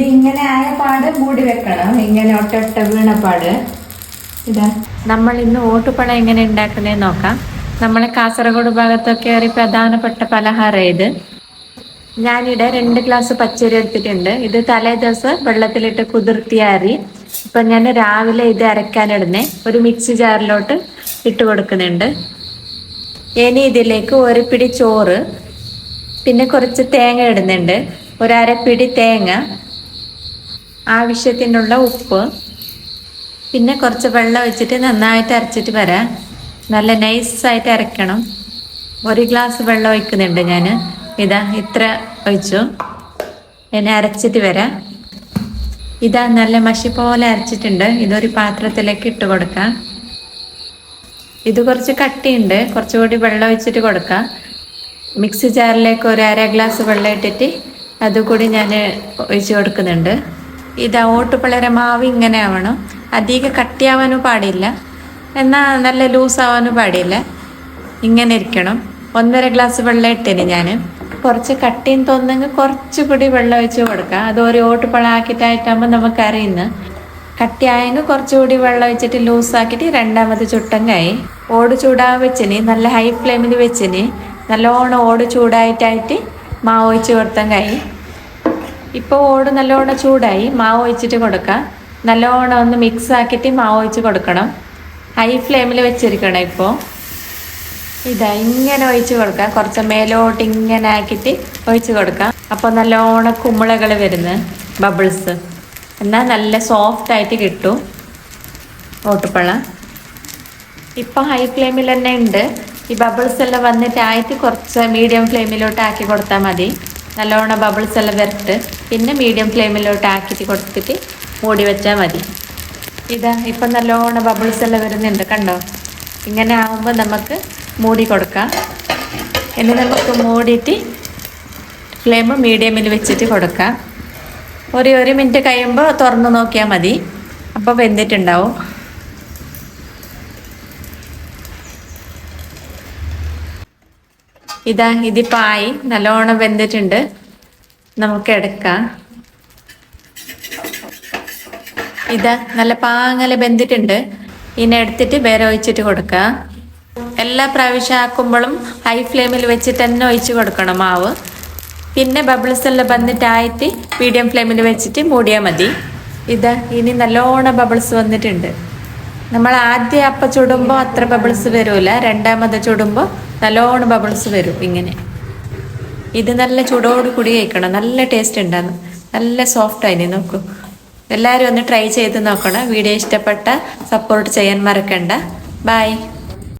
ഇത് ഇങ്ങനെ ആയ പാട് മൂടി വെക്കണം. ഇങ്ങനെ ഒട്ടൊട്ട വീണ പാട്. ഇതാ. നമ്മൾ ഇന്ന് ഓട്ടുപഴം എങ്ങനെ ഉണ്ടാക്കുന്നേ നോക്കാം. നമ്മളെ കാസർഗോഡ് ഭാഗത്തൊക്കെ ഒരു പ്രധാനപ്പെട്ട പലഹാരം ഇത്. ഞാനിവിടെ രണ്ട് ഗ്ലാസ് പച്ചരി എടുത്തിട്ടുണ്ട്. ഇത് തലേ ദിവസം വെള്ളത്തിലിട്ട് കുതിർത്തിയാറി ഇപ്പൊ ഞാൻ രാവിലെ ഇത് അരക്കാനിടുന്നേ. ഒരു മിക്സി ജാറിലോട്ട് ഇട്ട് കൊടുക്കുന്നുണ്ട്. ഇനി ഇതിലേക്ക് ഒരു പിടി ചോറ് പിന്നെ കുറച്ച് തേങ്ങ ഇടുന്നുണ്ട്. ഒരു അരപ്പിടി തേങ്ങ ആവശ്യത്തിനുള്ള ഉപ്പ്. പിന്നെ കുറച്ച് വെള്ളം വെച്ചിട്ട് നന്നായിട്ട് അരച്ചിട്ട് വരാം. നല്ല നൈസായിട്ട് അരക്കണം ഒരു ഗ്ലാസ് വെള്ളം ഒഴിക്കുന്നുണ്ട് ഞാൻ ഇതാ ഇത്ര ഒഴിച്ചു. എന്നെ അരച്ചിട്ട് വരാം. ഇതാ നല്ല മഷി പോലെ അരച്ചിട്ടുണ്ട്. ഇതൊരു പാത്രത്തിലേക്ക് ഇട്ട് കൊടുക്കാം. ഇത് കുറച്ച് കട്ടിയുണ്ട്. കുറച്ചുകൂടി വെള്ളം ഒഴിച്ചിട്ട് കൊടുക്കാം. മിക്സി ജാറിലേക്ക് ഒരു അര ഗ്ലാസ് വെള്ളം ഇട്ടിട്ട് അതുകൂടി ഞാൻ ഒഴിച്ച് കൊടുക്കുന്നുണ്ട്. ഇതാ ഓട്ടുപിളര മാവ് ഇങ്ങനെ ആവണം അധികം കട്ടിയാവാനും പാടില്ല. എന്നാൽ നല്ല ലൂസാവാനും പാടില്ല. ഇങ്ങനെ ഇരിക്കണം. ഒന്നര ഗ്ലാസ് വെള്ളം ഇട്ടേന് ഞാൻ കുറച്ച് കട്ടിയും തോന്നുന്നെങ്കിൽ കുറച്ചുകൂടി വെള്ളം ഒഴിച്ച് കൊടുക്കാം. അത് ഒരു ഓട്ടുപള ആക്കിയിട്ടായിട്ടാകുമ്പോൾ നമുക്ക് അറിയുന്നു കട്ടിയായെങ്കിൽ കുറച്ചുകൂടി വെള്ളം ഒഴിച്ചിട്ട് ലൂസാക്കിയിട്ട് രണ്ടാമത് ചുട്ടങ്ങായി. ഓട് ചൂടാൻ വെച്ചിന്. നല്ല ഹൈ ഫ്ലെയിമിൽ വെച്ചിന്. നല്ലോണം ഓട് ചൂടായിട്ടായിട്ട് മാവ് ഒഴിച്ച് കൊടുത്തങ്കായി ഇപ്പോൾ ഓട് നല്ലോണം ചൂടായി മാവ് ഒഴിച്ചിട്ട് കൊടുക്കാം. നല്ലോണം ഒന്ന് മിക്സ് ആക്കിയിട്ട് മാവ് ഒഴിച്ച് കൊടുക്കണം. ഹൈ ഫ്ലെയിമിൽ വെച്ചിരിക്കണം ഇപ്പോൾ ഇതാ ഇങ്ങനെ ഒഴിച്ച് കൊടുക്കാം. കുറച്ച് മേലോട്ട് ഇങ്ങനെ ആക്കിയിട്ട് ഒഴിച്ച് കൊടുക്കാം. അപ്പോൾ നല്ലോണം കുമിളകൾ വരുന്നു ബബിൾസ് എന്നാൽ നല്ല സോഫ്റ്റ് ആയിട്ട് കിട്ടും. ഓട്ടുപ്പഴ ഇപ്പം ഹൈ ഫ്ലെയിമിൽ തന്നെ ഉണ്ട്. ഈ ബബിൾസ് എല്ലാം വന്നിട്ടായിട്ട് കുറച്ച് മീഡിയം ഫ്ലെയിമിലോട്ട് ആക്കി കൊടുത്താൽ മതി. നല്ലോണം ബബിൾസ് എല്ലാം വരട്ട്. പിന്നെ മീഡിയം ഫ്ലെയിമിലോട്ട് ആക്കിയിട്ട് കൊടുത്തിട്ട് മൂടി വെച്ചാൽ മതി. ഇതാ ഇപ്പം നല്ലോണം ബബിൾസ് എല്ലാം വരുന്നുണ്ട് കണ്ടോ? ഇങ്ങനെ ആവുമ്പോൾ നമുക്ക് മൂടി കൊടുക്കാം. ഇനി നമുക്ക് മൂടിയിട്ട് ഫ്ലെയിം മീഡിയമിൽ വെച്ചിട്ട് കൊടുക്കാം. ഒരു ഒരു മിനിറ്റ് കഴിയുമ്പോൾ തുറന്ന് നോക്കിയാൽ മതി. അപ്പോൾ വെന്തിട്ടുണ്ടാവും. ഇതാ ഇതിപ്പോൾ ആയി. നല്ലോണം വെന്തിട്ടുണ്ട്. നമുക്ക് എടുക്കാം. ഇത് നല്ല പാങ്ങൽ വെന്തിട്ടുണ്ട് ഇനി എടുത്തിട്ട് വേറെ ഒഴിച്ചിട്ട് കൊടുക്കുക എല്ലാ പ്രാവശ്യം ആക്കുമ്പോഴും ഹൈ ഫ്ലെയിമിൽ വെച്ചിട്ട് തന്നെ ഒഴിച്ച് കൊടുക്കണം മാവ്. പിന്നെ ബബിൾസ് എല്ലാം വന്നിട്ടായിട്ട് മീഡിയം ഫ്ലെയിമിൽ വെച്ചിട്ട് മൂടിയാൽ മതി. ഇത് ഇനി നല്ലോണം ബബിൾസ് വന്നിട്ടുണ്ട്. നമ്മൾ ആദ്യം അപ്പം ചുടുമ്പോൾ അത്ര ബബിൾസ് വരൂല. രണ്ടാമത് ചുടുമ്പോൾ നല്ലോണം ബബിൾസ് വരും ഇങ്ങനെ. ഇത് നല്ല ചൂടോട് കൂടി കഴിക്കണം. നല്ല ടേസ്റ്റ് ഉണ്ടാകും നല്ല സോഫ്റ്റ് ആയിന് നോക്കൂ. എല്ലാവരും ഒന്ന് ട്രൈ ചെയ്ത് നോക്കണം. വീഡിയോ ഇഷ്ടപ്പെട്ട സപ്പോർട്ട് ചെയ്യാൻ മറക്കണ്ട. ബൈ